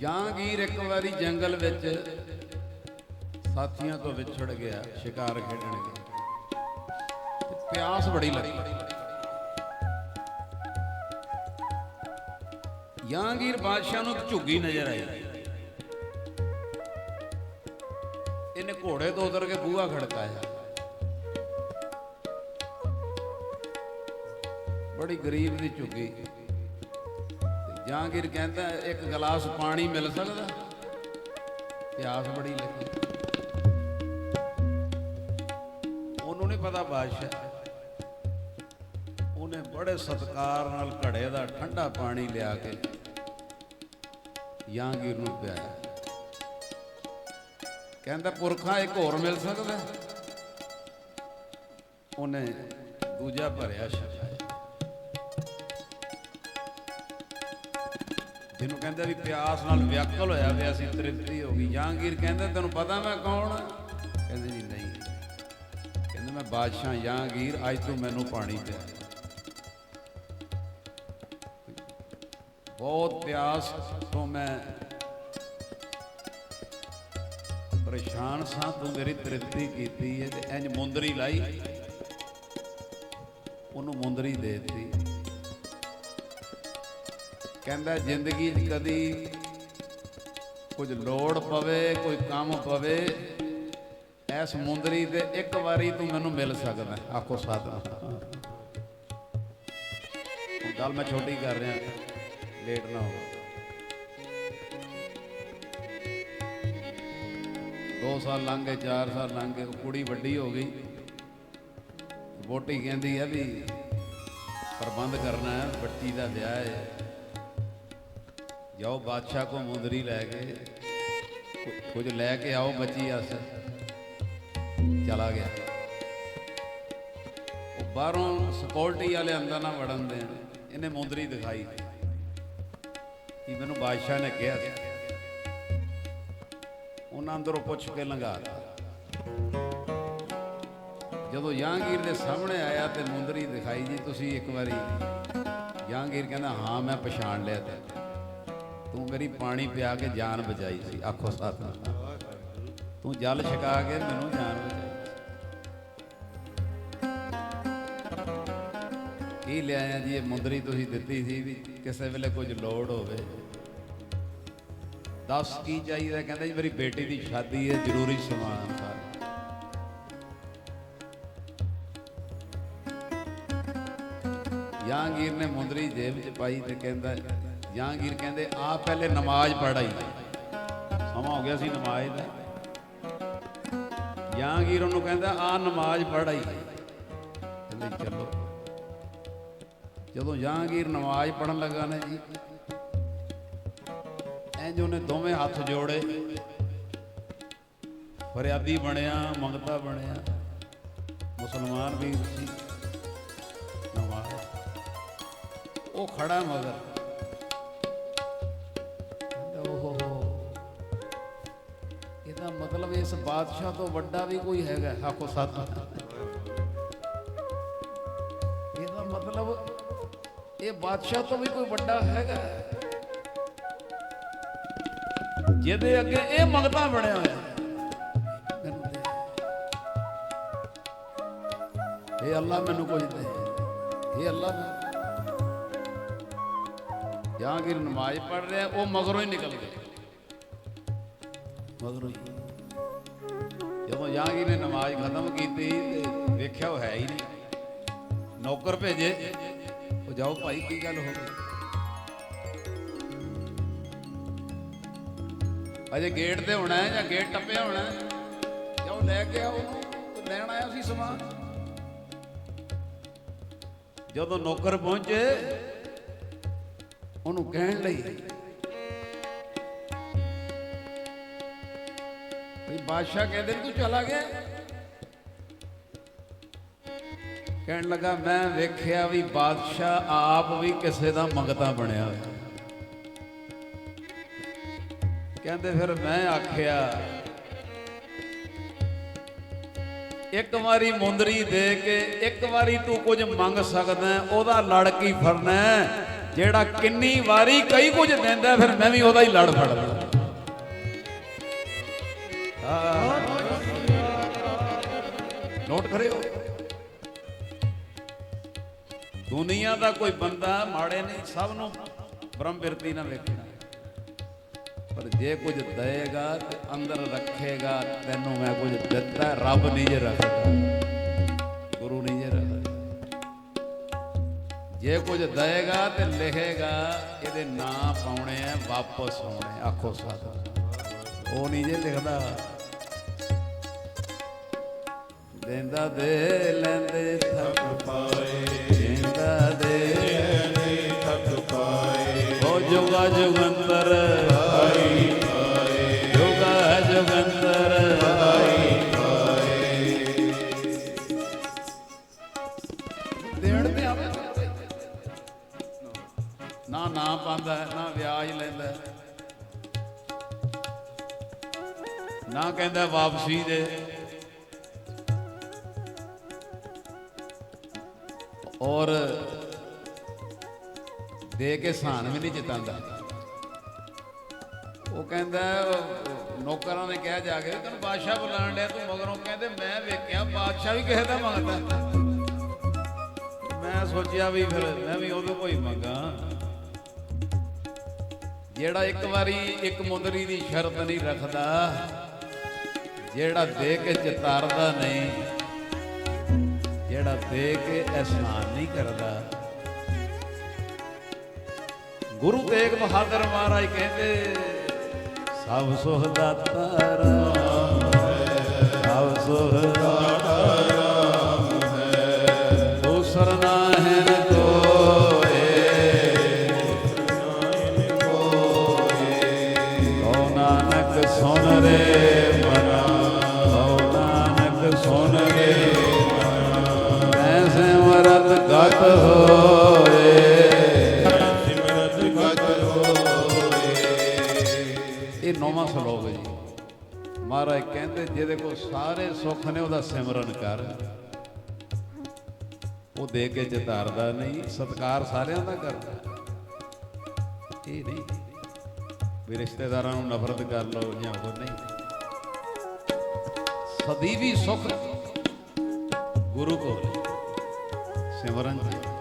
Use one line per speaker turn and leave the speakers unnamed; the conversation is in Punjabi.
ਜਹਾਂਗੀਰ ਇੱਕ ਵਾਰੀ ਜੰਗਲ ਵਿੱਚ ਸਾਥੀਆਂ ਤੋਂ ਵਿਛੜ ਗਿਆ, ਸ਼ਿਕਾਰ ਖੇਡਣ ਗਿਆ। ਤੇ ਪਿਆਸ ਬੜੀ ਲੱਗੀ। ਜਹਾਂਗੀਰ ਬਾਦਸ਼ਾਹ ਨੂੰ ਇੱਕ ਝੁੱਗੀ ਨਜ਼ਰ ਆਈ। ਇਹਨੇ ਘੋੜੇ ਤੋਂ ਉਤਰ ਕੇ ਬੂਹਾ ਖੜਕਾਇਆ। ਬੜੀ ਗਰੀਬ ਦੀ ਝੁੱਗੀ। ਜਹਾਂਗੀਰ ਕਹਿੰਦਾ, ਇੱਕ ਗਲਾਸ ਪਾਣੀ ਮਿਲ ਸਕਦਾ? ਪਿਆਸ ਬੜੀ ਲੱਗੀ ਉਹਨੂੰ ਨਹੀਂ ਪਤਾ ਬਾਦਸ਼ਾਹ। ਉਹਨੇ ਬੜੇ ਸਤਕਾਰ ਨਾਲ ਘੜੇ ਦਾ ਠੰਡਾ ਪਾਣੀ ਲਿਆ ਕੇ ਜਹਾਂਗੀਰ ਨੂੰ ਪਿਆਇਆ। ਕਹਿੰਦਾ, ਪੁਰਖਾ ਇੱਕ ਹੋਰ ਮਿਲ ਸਕਦਾ? ਉਹਨੇ ਦੂਜਾ ਭਰਿਆ ਛਕਾਇਆ ਜਿਹਨੂੰ ਕਹਿੰਦਾ ਵੀ ਪਿਆਸ ਨਾਲ ਵਿਆਕਲ ਹੋਇਆ ਪਿਆ ਸੀ, ਤ੍ਰਿਪਤੀ ਹੋ ਗਈ। ਜਹਾਂਗੀਰ ਕਹਿੰਦਾ, ਤੈਨੂੰ ਪਤਾ ਮੈਂ ਕੌਣ? ਕਹਿੰਦੇ, ਜੀ ਨਹੀਂ। ਕਹਿੰਦੇ, ਮੈਂ ਬਾਦਸ਼ਾਹ ਜਹਾਂਗੀਰ, ਅੱਜ ਤੂੰ ਮੈਨੂੰ ਪਾਣੀ ਪਿਆ। ਬਹੁਤ ਪਿਆਸ ਤੋਂ ਮੈਂ ਪਰੇਸ਼ਾਨ ਸਾਂ, ਤੂੰ ਮੇਰੀ ਤ੍ਰਿਪਤੀ ਕੀਤੀ ਹੈ ਤੇ ਇੰਜ ਮੁੰਦਰੀ ਲਾਈ। ਉਹਨੂੰ ਮੁੰਦਰੀ ਦੇ ਦਿੱਤੀ। ਕਹਿੰਦਾ, ਜ਼ਿੰਦਗੀ 'ਚ ਕਦੀ ਕੁਝ ਲੋੜ ਪਵੇ, ਕੋਈ ਕੰਮ ਪਵੇ, ਐਸ ਸਮੁੰਦਰੀ ਤੇ ਇੱਕ ਵਾਰੀ ਤੂੰ ਮੈਨੂੰ ਮਿਲ ਸਕਦਾ ਆਖੋ ਸਾਧਨਾ ਗੱਲ ਮੈਂ ਛੋਟੀ ਕਰ ਰਿਹਾ, ਲੇਟ ਨਾ ਹੋ ਦੋ ਸਾਲ ਲੰਘ ਗਏ 4 ਸਾਲ ਲੰਘ ਗਏ, ਉਹ ਕੁੜੀ ਵੱਡੀ ਹੋ ਗਈ। ਵੋਟੀ ਕਹਿੰਦੀ ਹੈ ਵੀ ਪ੍ਰਬੰਧ ਕਰਨਾ ਹੈ, ਬੱਚੀ ਦਾ ਵਿਆਹ ਹੈ। ਜਾਓ ਬਾਦਸ਼ਾਹ ਕੋ ਮੁੰਦਰੀ ਲੈ ਕੇ। ਕੁਝ ਲੈ ਕੇ ਆਓ ਬੱਚੀ ਅਸ। ਚਲਾ ਗਿਆ। ਉਹ ਬਾਹਰੋਂ ਸਿਕਿਉਰਿਟੀ ਵਾਲੇ ਅੰਦਰ ਨਾ ਵੜਨ ਦੇਣ। ਇਹਨੇ ਮੁੰਦਰੀ ਦਿਖਾਈ। ਕਿ ਮੈਨੂੰ ਬਾਦਸ਼ਾਹ ਨੇ ਕਿਹਾ ਸੀ? ਉਹਨਾਂ ਅੰਦਰੋਂ ਪੁੱਛ ਕੇ ਲੰਘਾ ਜਦੋਂ ਜਹਾਂਗੀਰ ਦੇ ਸਾਹਮਣੇ ਆਇਆ ਤੇ ਮੁੰਦਰੀ ਦਿਖਾਈ ਜੀ, ਤੁਸੀਂ ਇੱਕ ਵਾਰੀ। ਜਹਾਂਗੀਰ ਕਹਿੰਦਾ, ਹਾਂ, ਮੈਂ ਪਛਾਣ ਲਿਆ ਤੇ। ਤੂੰ ਮੇਰੀ ਪਾਣੀ ਪਿਆ ਕੇ ਜਾਨ ਬਚਾਈ ਸੀ। ਆਖੋ ਸਤਨਾਮ ਤੂੰ ਜਲ ਛਕਾ ਕੇ ਮੈਨੂੰ ਜਾਨ ਬਚਾਈ ਕੀ ਲਿਆਇਆ ਜੀ ਇਹ ਮੁੰਦਰੀ ਤੁਸੀਂ ਦਿੱਤੀ ਸੀ ਵੀ ਕਿਸੇ ਵੇਲੇ ਕੁਝ ਲੋੜ ਹੋਵੇ? ਦੱਸ ਕੀ ਚਾਹੀਦਾ? ਕਹਿੰਦਾ ਜੀ ਮੇਰੀ ਬੇਟੀ ਦੀ ਸ਼ਾਦੀ ਹੈ, ਜ਼ਰੂਰੀ ਸਮਾਨ ਸਾਰਾ। ਜਹਾਂਗੀਰ ਨੇ ਮੁੰਦਰੀ ਜੇਬ 'ਚ ਪਾਈ ਤੇ ਕਹਿੰਦਾ ਜਹਾਂਗੀਰ ਕਹਿੰਦੇ ਆ ਪਹਿਲੇ ਨਮਾਜ਼ ਪੜਾਈ ਸਮਾਂ ਹੋ ਗਿਆ ਸੀ ਨਮਾਜ਼ ਦਾ। ਜਹਾਂਗੀਰ ਉਹਨੂੰ ਕਹਿੰਦਾ ਆ ਨਮਾਜ਼ ਪੜਾਈ ਕਹਿੰਦੇ, ਚਲੋ। ਜਦੋਂ ਜਹਾਂਗੀਰ ਨਮਾਜ਼ ਪੜਨ ਲੱਗਾ ਨੇ ਜੀ ਇੰਜ ਉਹਨੇ ਦੋਵੇਂ ਹੱਥ ਜੋੜੇ। ਫਰਿਆਦੀ ਬਣਿਆ, ਮੰਗਤਾ ਬਣਿਆ। ਮੁਸਲਮਾਨ ਵੀ ਸੀ। ਨਵਾਜ਼ ਉਹ ਖੜਾ ਮਗਰ। ਇਸ ਬਾਦਸ਼ਾਹ ਤੋਂ ਵੱਡਾ ਵੀ ਕੋਈ ਹੈਗਾ, ਆਖੋ ਸੱਤ ਇਹਦਾ ਮਤਲਬ ਇਹ ਬਾਦਸ਼ਾਹ ਤੋਂ ਵੀ ਕੋਈ ਵੱਡਾ ਹੈਗਾ। ਜਿਹਦੇ ਅੱਗੇ ਇਹ ਮੰਗਤਾ ਬਣਿਆ ਹੋਇਆ। ਇਹ ਅੱਲਾ ਮੈਨੂੰ ਕੁਝ ਦੇ। ਇਹ ਅੱਲਾ ਜਹਾਂਗੀਰ ਨਮਾਜ਼ ਪੜ ਰਿਹਾ, ਉਹ ਮਗਰੋਂ ਹੀ ਨਿਕਲ ਗਿਆ। ਮਗਰੋਂ ਹੀ। ਜਦੋਂ ਜਹਾਂਗੀਰ ਨੇ ਨਮਾਜ਼ ਖਤਮ ਕੀਤੀ ਤੇ ਵੇਖਿਆ ਉਹ ਹੈ ਹੀ ਨਹੀਂ। ਨੌਕਰ ਭੇਜੇ। ਉਹ ਜਾਓ ਭਾਈ, ਕੀ ਗੱਲ ਹੋ ਗਈ? ਅਜੇ ਗੇਟ ਤੇ ਹੋਣਾ ਹੈ ਜਾਂ ਗੇਟ ਟੱਪਿਆ ਹੋਣਾ ਹੈ? ਜਾਓ ਲੈ ਕੇ ਆਓ ਉਹਨੂੰ ਲੈਣ ਆਇਆ ਸੀ ਸਮਾਨ? ਜਦੋਂ ਨੌਕਰ ਪਹੁੰਚੇ, ਉਹਨੂੰ ਕਹਿਣ ਲਈ ਬਾਦਸ਼ਾਹ ਕਹਿੰਦੇ ਤੂੰ ਚਲਾ ਗਿਆ। ਕਹਿਣ ਲੱਗਾ, ਮੈਂ ਵੇਖਿਆ ਵੀ ਬਾਦਸ਼ਾਹ ਆਪ ਵੀ ਕਿਸੇ ਦਾ ਮੰਗਤਾ ਬਣਿਆ ਹੋਇਆ। ਕਹਿੰਦੇ ਫਿਰ ਮੈਂ ਆਖਿਆ, ਇੱਕ ਵਾਰੀ ਮੁੰਦਰੀ ਦੇ ਕੇ, ਇੱਕ ਵਾਰੀ ਤੂੰ ਕੁਝ ਮੰਗ ਸਕਦਾ ਉਹਦਾ ਲੜ ਕੀ ਫੜਨਾ ਜਿਹੜਾ ਕਿੰਨੀ ਵਾਰੀ ਕਈ ਕੁਝ ਦਿੰਦਾ ਫਿਰ ਮੈਂ ਵੀ ਉਹਦਾ ਹੀ ਲੜ ਫੜਦਾ ਨੋਟ ਕਰਿਓ। ਦੁਨੀਆ ਦਾ ਕੋਈ ਬੰਦਾ ਮਾੜੇ ਨਹੀਂ, ਸਭ ਨੂੰ ਬ੍ਰਹਮ ਬਿਰਤੀ ਨਾਲ ਵੇਖਣਾ। ਪਰ ਜੇ ਕੁਝ ਦਏਗਾ ਤੇ ਅੰਦਰ ਰੱਖੇਗਾ, ਤੈਨੂੰ ਮੈਂ ਕੁਝ ਦਿੱਤਾ, ਰੱਬ ਨਹੀਂ ਜੇ ਰੱਖਦਾ। ਗੁਰੂ ਨਹੀਂ ਜੇ ਰੱਖਦਾ। ਜੇ ਕੁਝ ਦਏਗਾ ਤੇ ਲਿਖੇਗਾ, ਇਹਦੇ ਨਾਂ ਪਾਉਣੇ ਆ, ਵਾਪਸ ਆਉਣੇ ਆਖੋ ਸਾਧ। ਉਹ ਨਹੀਂ ਜੇ ਲਿਖਦਾ। ਦੇਂਦਾ ਦੇ, ਲੈਂਦੇ ਥੱਕ ਪਾਏ। ਦੇਂਦਾ ਦੇ, ਲੈਂਦੇ ਥੱਕ ਪਾਏ। ਉਹ ਜੁਗਾ ਜੁਗੰਤਰ ਨਾ ਕਹਿੰਦਾ ਵਾਪਸੀ ਦੇ। ਔਰ ਦੇ ਕੇ ਸਾਨ ਵੀ ਨਹੀਂ ਜਿਤਾਂਦਾ। ਉਹ ਕਹਿੰਦਾ ਨੌਕਰਾਂ ਨੇ ਕਿਹਾ ਜਾ ਕੇ, ਤੈਨੂੰ ਬਾਦਸ਼ਾਹ ਬੁਲਾਣ ਲਿਆ ਤੂੰ, ਮਗਰੋਂ ਕਹਿੰਦੇ, ਮੈਂ ਵੇਖਿਆ, ਬਾਦਸ਼ਾਹ ਵੀ ਕਿਸੇ ਦਾ ਮੰਗਦਾ। ਮੈਂ ਸੋਚਿਆ ਵੀ ਫਿਰ ਮੈਂ ਵੀ ਉਹਦੇ ਕੋਈ ਮੰਗਾ। ਜਿਹੜਾ ਇੱਕ ਵਾਰੀ ਇੱਕ ਮੁੰਦਰੀ ਦੀ ਸ਼ਰਤ ਨਹੀਂ ਰੱਖਦਾ ਜਿਹੜਾ ਦੇ ਕੇ ਚਿਤਾਰਦਾ ਨਹੀਂ, ਜਿਹੜਾ ਦੇ ਕੇ ਅਹਿਸਾਨ ਨਹੀਂ ਕਰਦਾ। ਗੁਰੂ ਤੇਗ ਬਹਾਦਰ ਮਹਾਰਾਜ ਕਹਿੰਦੇ, ਸਭ ਸੁਖ ਦਾਤਾ ਰਾਮ ਸਭ ਸੁਖ ਇਹ ਨੌਵਾਂ ਸ਼ਲੋਕ ਹੈ ਜੀ। ਮਹਾਰਾਜ ਕਹਿੰਦੇ, ਜਿਹਦੇ ਕੋਲ ਸਾਰੇ ਸੁੱਖ ਨੇ, ਉਹਦਾ ਸਿਮਰਨ ਕਰ। ਉਹ ਦੇ ਕੇ ਚਿਤਾਰਦਾ ਨਹੀਂ, ਸਤਕਾਰ ਸਾਰਿਆਂ ਦਾ ਕਰਦਾ। ਇਹ ਨਹੀਂ। ਵੀ ਰਿਸ਼ਤੇਦਾਰਾਂ ਨੂੰ ਨਫ਼ਰਤ ਕਰ ਲਓ ਜਾਂ ਹੋਰ ਨਹੀਂ। ਸਦੀਵੀ ਸੁੱਖ ਗੁਰੂ ਕੋਲ ਸਿਮਰਨ ਚ